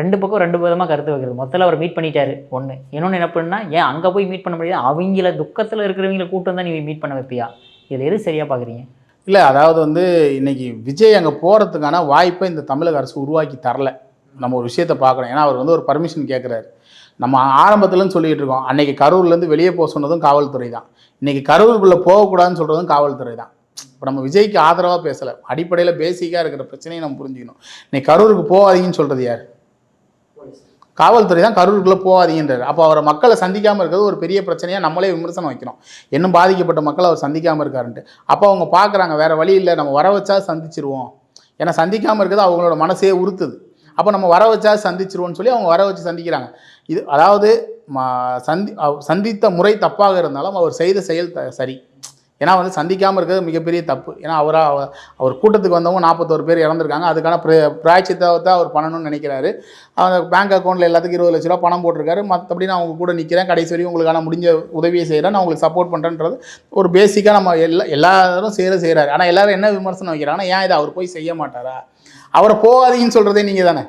ரெண்டு பக்கம் ரெண்டு விதமாக கருத்து வைக்கிறது. மொத்தத்தில் அவர் மீட் பண்ணிட்டாரு. ஒன்று இன்னொன்று என்ன பண்ணுன்னா ஏன் அங்கே போய் மீட் பண்ண முடியாது? அவங்கள துக்கத்தில் இருக்கிறவங்கள கூட்டம் தான் நீ மீட் பண்ண வைப்பியா? இதில் எது சரியாக பார்க்குறீங்க இல்லை அதாவது வந்து இன்றைக்கி விஜய் அங்கே போகிறதுக்கான வாய்ப்பை இந்த தமிழக அரசு உருவாக்கி தரல. நம்ம ஒரு விஷயத்தை பார்க்கணும். ஏன்னா அவர் வந்து ஒரு பர்மிஷன் கேட்குறாரு நம்ம ஆரம்பத்துலன்னு சொல்லிட்டு இருக்கோம். அன்னைக்கு கரூர்லேருந்து வெளியே போக சொன்னதும் காவல்துறை தான். இன்னைக்கு கரூருக்குள்ளே போகக்கூடாதுன்னு சொல்கிறதும் காவல்துறை தான். இப்போ நம்ம விஜய்க்கு ஆதரவாக பேசலை. அடிப்படையில் பேசிக்காக இருக்கிற பிரச்சனையை நம்ம புரிஞ்சுக்கணும். இன்னைக்கு கரூருக்கு போகாதீங்கன்னு சொல்கிறது யார்? காவல்துறை தான் கரூருக்குள்ளே போகாதீங்கன்றார். அப்போ அவரை மக்களை சந்திக்காமல் இருக்கிறது ஒரு பெரிய பிரச்சனையாக நம்மளே விமர்சனம் வைக்கிறோம். இன்னும் பாதிக்கப்பட்ட மக்கள் அவர் சந்திக்காமல் இருக்காருன்ட்டு. அப்போ அவங்க பார்க்குறாங்க வேறு வழி இல்லை நம்ம வர வச்சா சந்திச்சிருவோம். ஏன்னா சந்திக்காமல் இருக்கிறது அவங்களோட மனசே உறுத்துது. அப்போ நம்ம வர வச்சா சந்திச்சிருவோம்னு சொல்லி அவங்க வர வச்சு சந்திக்கிறாங்க. இது அதாவது ம- சந்தி அவ- சந்தித்த முறை தப்பாக இருந்தாலும் அவர் செய்த செயல் த- சரி. ஏன்னா வந்து சந்திக்காமல் இருக்கிறது மிகப்பெரிய தப்பு. ஏன்னா அவராக அவ- அவர் கூட்டத்துக்கு வந்தவங்க நாற்பத்தோரு பேர் இறந்துருக்காங்க. அதுக்கான பிர பிராய்ச்சித்தத்தை அவர் பண்ணணும்னு நினைக்கிறாரு. அவங்க பேங்க் அக்கௌண்ட்டில் எல்லாத்துக்கும் இருபது லட்ச ரூபா பணம் போட்டிருக்காரு. மற்றபடி நான் அவங்க கூட நிற்கிறேன் கடைசி வரையும் உங்களுக்கான முடிஞ்ச உதவியை செய்கிறேன் நான் உங்களுக்கு சப்போர்ட் பண்ணுறேன்றது ஒரு பேசிக்காக நம்ம எல்லா எல்லாரும் செய்கிற செய்கிறாரு ஆனால் எல்லோரும் என்ன விமர்சனம் வைக்கிறாங்கன்னா ஏன் இதை அவர் போய் செய்ய மாட்டாரா? அவரை போகாதீங்கன்னு சொல்கிறதே நீங்கள் தானே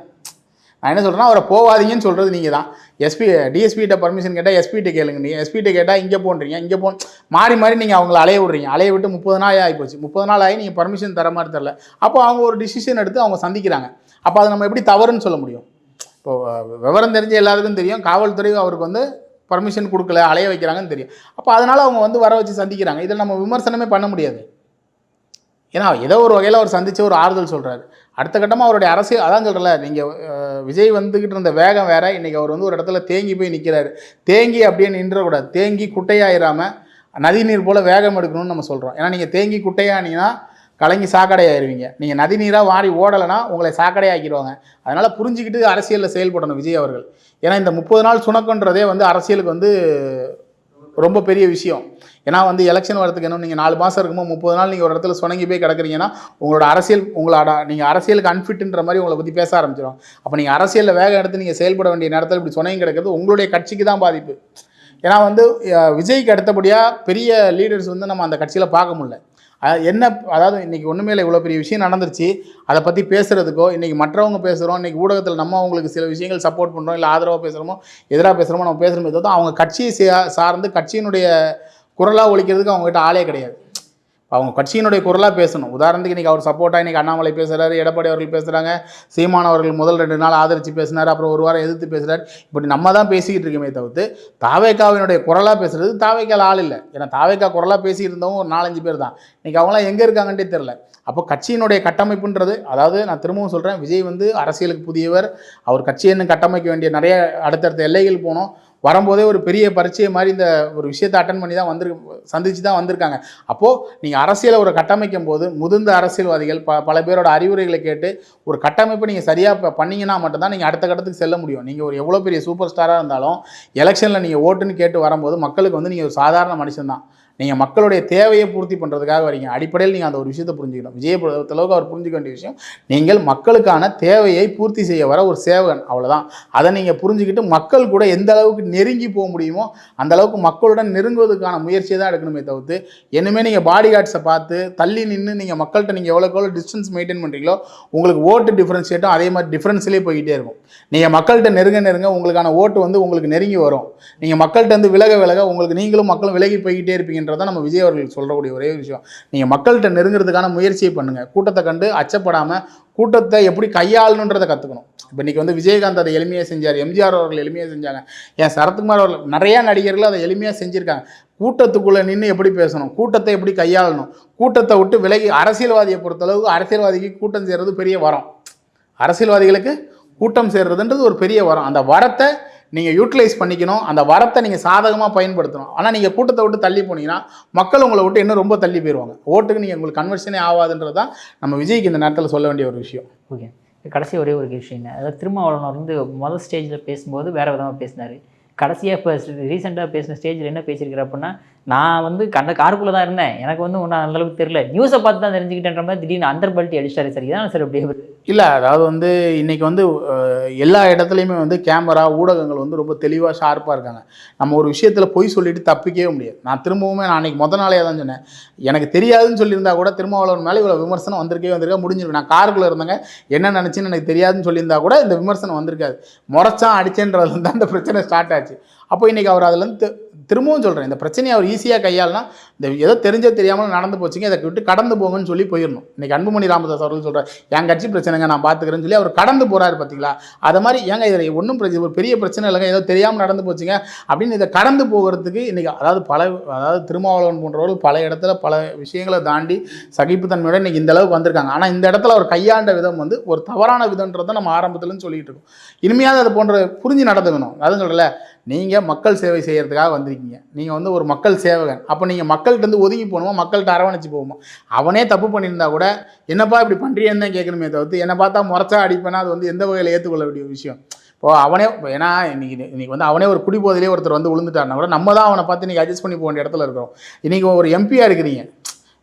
நான் என்ன சொல்கிறேன்னா அவரை போகாதீங்கன்னு சொல்கிறது நீங்கள் தான் எஸ்பி டிஎஸ்பிகிட்ட பர்மிஷன் கேட்டால் எஸ்பிகிட்ட கேளுங்க. நீங்கள் எஸ்பிகிட்ட கேட்டால் இங்கே போன்றீங்க. இங்கே போ மாறி மாறி நீங்கள் அவங்கள அலைய விட்றீங்க. அலைய விட்டு முப்பது நாள் ஆகிப்போச்சு முப்பது நாள் ஆகி நீங்கள் பர்மிஷன் தர மாதிரி தரல அப்போ அவங்க ஒரு டிசிஷன் எடுத்து அவங்க சந்திக்கிறாங்க. அப்போ அதை நம்ம எப்படி தவறுன்னு சொல்ல முடியும்? இப்போ விவரம் தெரிஞ்ச எல்லாருக்கும் தெரியும். காவல்துறை அவருக்கு வந்து பர்மிஷன் கொடுக்கல அலைய வைக்கிறாங்கன்னு தெரியும். அப்போ அதனால் அவங்க வந்து வர வச்சு சந்திக்கிறாங்க. இதில் நம்ம விமர்சனமே பண்ண முடியாது. ஏன்னா ஏதோ ஒரு வகையில் அவர் சந்தித்து ஒரு ஆறுதல் சொல்கிறாரு அடுத்த கட்டமாக அவருடைய அரசியல் அதான் சொல்கிறல நீங்கள் விஜய் வந்துக்கிட்டு இருந்த வேகம் வேற. இன்றைக்கி அவர் வந்து ஒரு இடத்துல தேங்கி போய் நிற்கிறாரு தேங்கி அப்படியே நின்றக்கூடாது. தேங்கி குட்டையாயிராமல் நதிநீர் போல் வேகம் எடுக்கணும்னு நம்ம சொல்கிறோம் ஏன்னா நீங்கள் தேங்கி குட்டையானீங்கன்னா கலங்கி சாக்கடை ஆயிடுவீங்க நீங்கள் நதி நீராக ஓடலைன்னா உங்களை சாக்கடை ஆக்கிடுவாங்க அதனால் புரிஞ்சுக்கிட்டு அரசியலில் செயல்படணும் விஜய் அவர்கள். ஏன்னா இந்த முப்பது நாள் சுணக்கன்றதே வந்து அரசியலுக்கு வந்து ரொம்ப பெரிய விஷயம். ஏன்னா வந்து எலெக்ஷன் வரதுக்கு என்ன நீங்கள் நாலு மாதம் இருக்கும்போது முப்பது நாள் நீங்கள் ஒரு இடத்துல சுணங்கி போய் கிடக்குறீங்கன்னா உங்களோட அரசியல் உங்களோட நீங்கள் அரசியலுக்கு அன்ஃபிட்ன்ற மாதிரி உங்களை பற்றி பேச ஆரம்பிச்சிடும். அப்போ நீங்கள் அரசியலில் வேக எடுத்து நீங்கள் செயல்பட வேண்டிய நேரத்தில் இப்படி சுணங்கி கிடக்கிறது உங்களுடைய கட்சிக்கு தான் பாதிப்பு. ஏன்னா வந்து விஜய்க்கு அடுத்தபடியாக பெரிய லீடர்ஸ் வந்து நம்ம அந்த கட்சியில் பார்க்க முடியல. என்ன அதாவது இன்றைக்கி ஒன்றுமே இல்லை இவ்வளோ பெரிய விஷயம் நடந்துருச்சு அதை பற்றி பேசுகிறதுக்கோ இன்றைக்கி மற்றவங்க பேசுகிறோம் இன்றைக்கி ஊடகத்தில் நம்ம அவங்களுக்கு சில விஷயங்கள் சப்போர்ட் பண்ணுறோம் இல்லை ஆதரவாக பேசுகிறோமோ எதிராக பேசுகிறோமோ நம்ம பேசுகிறோமே தவிர்த்து அவங்க கட்சியை சார்ந்து கட்சியினுடைய குரலாக ஒழிக்கிறதுக்கு அவங்ககிட்ட ஆளே கிடையாது. அவங்க கட்சியினுடைய குரலாக பேசணும். உதாரணத்துக்கு இன்றைக்கி அவர் சப்போர்ட்டாக இன்றைக்கி அண்ணாமலை பேசுகிறாரு எடப்பாடி அவர்கள் பேசுகிறாங்க சீமான் அவர்கள் முதல் ரெண்டு நாள் ஆதரித்து பேசினார் அப்புறம் ஒரு வாரம் எதிர்த்து பேசுகிறார் இப்படி நம்ம தான் பேசிக்கிட்டு இருக்கோமே தவிர்த்து தாவேக்காவினுடைய குரலாக பேசுகிறது தாவேக்கால் ஆள் இல்லை. ஏன்னா தாவேக்கா குரலாக பேசியிருந்தவங்க இருந்தவங்க ஒரு நாலஞ்சு பேர் தான். இன்றைக்கி அவங்களாம் எங்கே இருக்காங்கன்றே தெரில அப்போ கட்சியினுடைய கட்டமைப்புன்றது அதாவது நான் திரும்பவும் சொல்கிறேன் விஜய் வந்து அரசியலுக்கு புதியவர். அவர் கட்சியை கட்டமைக்க வேண்டிய நிறைய அடுத்தடுத்த எல்லைகள் போனோம். வரும்போதே ஒரு பெரிய பரீட்சை மாதிரி இந்த ஒரு விஷயத்தை அட்டன் பண்ணி தான் வந்திரு சந்திச்சு தான் வந்திருக்காங்க. அப்போது நீங்கள் அரசியலை ஒரு கட்டமைக்கும் போது முதிர்ந்த அரசியல்வாதிகள் ப பல பேரோட அறிவுரைகளை கேட்டு ஒரு கட்டமைப்பை நீங்கள் சரியாக பண்ணிங்கன்னா மட்டும்தான் நீங்கள் அடுத்த கட்டத்துக்கு செல்ல முடியும். நீங்கள் ஒரு எவ்வளோ பெரிய சூப்பர் ஸ்டாராக இருந்தாலும் எலெக்ஷனில் நீங்கள் ஓட்டுன்னு கேட்டு வரும்போது மக்களுக்கு வந்து நீங்கள் ஒரு சாதாரண மனுஷன் தான் நீங்கள் மக்களுடைய தேவையை பூர்த்தி பண்ணுறதுக்காக வரீங்க. அடிப்படையில் நீங்கள் அந்த ஒரு விஷயத்தை புரிஞ்சுக்கணும். விஜய் அளவுக்கு அவர் புரிஞ்சுக்க வேண்டிய விஷயம் நீங்கள் மக்களுக்கான தேவையை பூர்த்தி செய்ய வர ஒரு சேவகன். அவ்வளோதான் அதை நீங்கள் புரிஞ்சுக்கிட்டு மக்கள் கூட எந்த அளவுக்கு நெருங்கி போக முடியுமோ அந்த அளவுக்கு மக்களுடன் நெருங்குவதற்கான முயற்சியை தான் எடுக்கணுமே தவிர்த்து என்னமே நீங்கள் பாடி கார்ட்ஸை பார்த்து தள்ளி நின்று நீங்கள் மக்கள்கிட்ட நீங்கள் எவ்வளோக்கு எவ்வளோ டிஸ்டன்ஸ் மெயின்டைன் பண்ணுறீங்களோ உங்களுக்கு ஓட்டு டிஃப்ரென்ஷியேட்டும் அதே மாதிரி டிஃப்ரென்ஸ்லேயே போய்கிட்டே இருக்கும். நீங்கள் மக்கள்கிட்ட நெருங்க நெருங்க உங்களுக்கான ஓட்டு வந்து உங்களுக்கு நெருங்கி வரும். நீங்கள் மக்கள்கிட்ட வந்து விலக விலக உங்களுக்கு நீங்களும் மக்களும் விலகி போய்கிட்டே இருப்பீங்க அப்படின்றத நம்ம விஜய் அவர்கள் சொல்லக்கூடிய ஒரே விஷயம். நீங்கள் மக்கள்கிட்ட நெருங்குறதுக்கான முயற்சியை பண்ணுங்கள் கூட்டத்தை கண்டு அச்சப்படாமல் கூட்டத்தை எப்படி கையாளணுன்றதை கற்றுக்கணும் இப்போ இன்றைக்கி வந்து விஜயகாந்த் அதை எளிமையாக செஞ்சார். எம்ஜிஆர் அவர்கள் எளிமையாக செஞ்சாங்க. ஏன் சரத்குமார் அவர்கள் நிறையா நடிகர்கள் அதை எளிமையாக செஞ்சுருக்காங்க. கூட்டத்துக்குள்ளே நின்று எப்படி பேசணும்? கூட்டத்தை எப்படி கையாளணும்? கூட்டத்தை விட்டு விலகி அரசியல்வாதியை பொறுத்தளவுக்கு அரசியல்வாதிக்கு கூட்டம் சேர்றது பெரிய வரம். அரசியல்வாதிகளுக்கு கூட்டம் சேர்றதுன்றது ஒரு பெரிய வரம். அந்த வரத்தை நீங்கள் யூட்டிலைஸ் பண்ணிக்கணும். அந்த வரத்தை நீங்கள் சாதகமாக பயன்படுத்தணும். ஆனால் நீங்கள் கூட்டத்தை விட்டு தள்ளி போனீங்கன்னா மக்கள் உங்களை விட்டு இன்னும் ரொம்ப தள்ளி போயிடுவாங்க ஓட்டுக்கு நீங்கள் உங்களுக்கு கன்வர்ஷனே ஆகாதுன்றது தான் நம்ம விஜய்க்கு இந்த நேரத்தில் சொல்ல வேண்டிய ஒரு விஷயம். ஓகே. கடைசி ஒரே ஒரு விஷயம் அதாவது திருமாவளவன் வந்து முதல் ஸ்டேஜில் பேசும்போது வேறு விதமாக பேசினார். கடைசியாக இப்போ ரீசெண்டாக பேசின ஸ்டேஜில் என்ன பேசியிருக்கிற அப்படின்னா நான் வந்து கண்ட காருக்குள்ளே தான் இருந்தேன். எனக்கு வந்து ஒன்றும் அந்தளவுக்கு தெரியல. நியூஸை பார்த்து தான் தெரிஞ்சுக்கிட்டேன்ற மாதிரி திடீர்னு அந்தர் பல்ட்டி அடிச்சிட்டாரு. சரி தான் சார் அப்படியே இல்லை அதாவது வந்து இன்றைக்கி வந்து எல்லா இடத்துலையுமே வந்து கேமரா ஊடகங்கள் வந்து ரொம்ப தெளிவாக ஷார்ப்பாக இருக்காங்க. நம்ம ஒரு விஷயத்தில் பொய் சொல்லிட்டு தப்பிக்கவே முடியாது. நான் திரும்பவுமே நான் அன்றைக்கி முத நாளே தான் சொன்னேன். எனக்கு தெரியாதுன்னு சொல்லியிருந்தா கூட திருமாவளவன் மேலே இவ்வளோ விமர்சனம் வந்திருக்கே வந்திருக்கா? முடிஞ்சிருக்கு நான் காருக்குள்ளே இருந்தேங்க. என்ன நினச்சின்னு எனக்கு தெரியாதுன்னு சொல்லியிருந்தா கூட இந்த விமர்சனம் வந்திருக்காது. முறைச்சான் அடிச்சேன்றதுல தான் இந்த பிரச்சனை ஸ்டார்ட் ஆச்சு. அப்போ இன்றைக்கி அவர் அதுலேருந்து திரும்பவும் சொல்கிறேன் இந்த பிரச்சனையை அவர் ஈஸியாக கையாள்னா இந்த ஏதோ தெரிஞ்ச தெரியாமல் நடந்து போச்சுங்க இதை விட்டு கடந்து போங்கன்னு சொல்லி போயிடணும். இன்றைக்கி அன்புமணி ராமதாஸ் அவர்கள் சொல்கிறார் என் கட்சி பிரச்சனைங்க நான் பார்த்துக்கிறேன்னு சொல்லி அவர் கடந்து போகிறாரு பார்த்தீங்களா அதை மாதிரி ஏங்க இதில் ஒன்றும் பிரச்சனை ஒரு பெரிய பிரச்சனை இல்லைங்க ஏதோ தெரியாமல் நடந்து போச்சுங்க அப்படின்னு இதை கடந்து போகிறதுக்கு இன்றைக்கி அதாவது பல அதாவது திருமாவளவன் போன்றவர்கள் பல இடத்துல பல விஷயங்களை தாண்டி சகிப்புத்தன்மையோட இன்றைக்கி இந்த அளவுக்கு வந்திருக்காங்க. ஆனால் இந்த இடத்துல அவர் கையாண்ட விதம் வந்து ஒரு தவறான விதன்றதை நம்ம ஆரம்பத்துலேருந்து சொல்லிட்டு இருக்கோம். இனிமையாவது அது போன்ற புரிஞ்சு நடந்துக்கணும் அதுவும் சொல்லலை நீங்கள் மக்கள் சேவை செய்கிறதுக்காக வந்திருக்கீங்க. நீங்கள் வந்து ஒரு மக்கள் சேவகன். அப்போ நீங்கள் மக்கள்கிட்ட ஒதுங்கி போகணுமா? மக்கள்கிட்ட அரவணைச்சு போகுமா அவனே தப்பு பண்ணியிருந்தா கூட என்னப்பா இப்படி பண்ணுறியன்னு தான் கேட்கணுமே தவிர்த்து என்னை பார்த்தா முறைச்சா அடிப்பேனா? அது வந்து எந்த வகையில் ஏற்றுக்கொள்ள வேண்டிய விஷயம்? இப்போ அவனே இப்போ ஏன்னா இன்னைக்கு இன்னைக்கு வந்து அவனே ஒரு குடிபோதையிலே ஒருத்தர் வந்து விழுந்துட்டார்னா கூட நம்ம தான் அவனை பார்த்து இன்றைக்கி அட்ஜஸ்ட் பண்ணி போக வேண்டிய இடத்துல இருக்கிறோம். இன்றைக்கி ஒரு எம்பியாக இருக்கிறீங்க.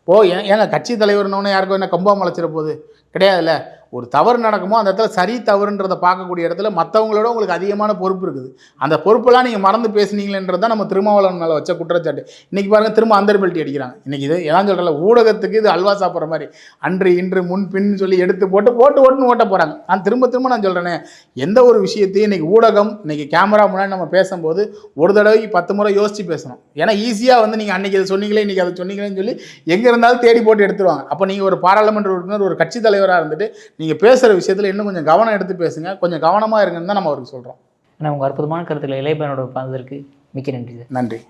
இப்போது ஏன் ஏன்னா கட்சி தலைவர்னோன்னு யாருக்கும் என்ன கம்பா முளைச்சிட போகுது கிடையாதுல்ல. ஒரு தவறு நடக்குமோ அந்த இடத்துல சரி தவறுன்றதை பார்க்கக்கூடிய இடத்துல மற்றவங்களோட உங்களுக்கு அதிகமான பொறுப்பு இருக்குது. அந்த பொறுப்பெல்லாம் நீங்கள் மறந்து பேசுனீங்களேன்றது தான் நம்ம திருமாவளவன் மேலே வச்ச குற்றச்சாட்டு. இன்றைக்கி பாருங்கள் திரும்ப அந்தர் பெல்ட்டி அடிக்கிறாங்க. இன்றைக்கி இது எல்லாம் சொல்கிறல ஊடகத்துக்கு இது அல்வா சாப்பிட்ற மாதிரி. அன்று இன்று முன் பின் சொல்லி எடுத்து போட்டு போட்டு ஓட்டுன்னு ஓட்ட போகிறாங்க நான் திரும்ப திரும்ப நான் சொல்கிறேனே எந்த ஒரு விஷயத்தையும் இன்றைக்கி ஊடகம் இன்றைக்கி கேமரா முன்னாடி நம்ம பேசும்போது ஒரு தடவைக்கு பத்து முறை யோசித்து பேசணும். ஏன்னா ஈஸியாக வந்து நீங்கள் அன்றைக்கி இதை சொன்னீங்களே இன்றைக்கி அதை சொன்னீங்களேன்னு சொல்லி எங்கே இருந்தாலும் தேடி போட்டு எடுத்துருவாங்க. அப்போ நீங்கள் ஒரு பாராளுமன்ற உறுப்பினர் ஒரு கட்சி தலைவராக இருந்துட்டு நீங்கள் பேசுகிற விஷயத்தில் இன்னும் கொஞ்சம் கவனம் எடுத்து பேசுங்க. கொஞ்சம் கவனமாக இருங்கன்னு தான் நம்ம அவருக்கு சொல்கிறோம் ஆனால் உங்கள் அற்புதமான கருத்துக்களை இளையபனோட பகிர்ந்ததற்கு மிக்க நன்றி நன்றி.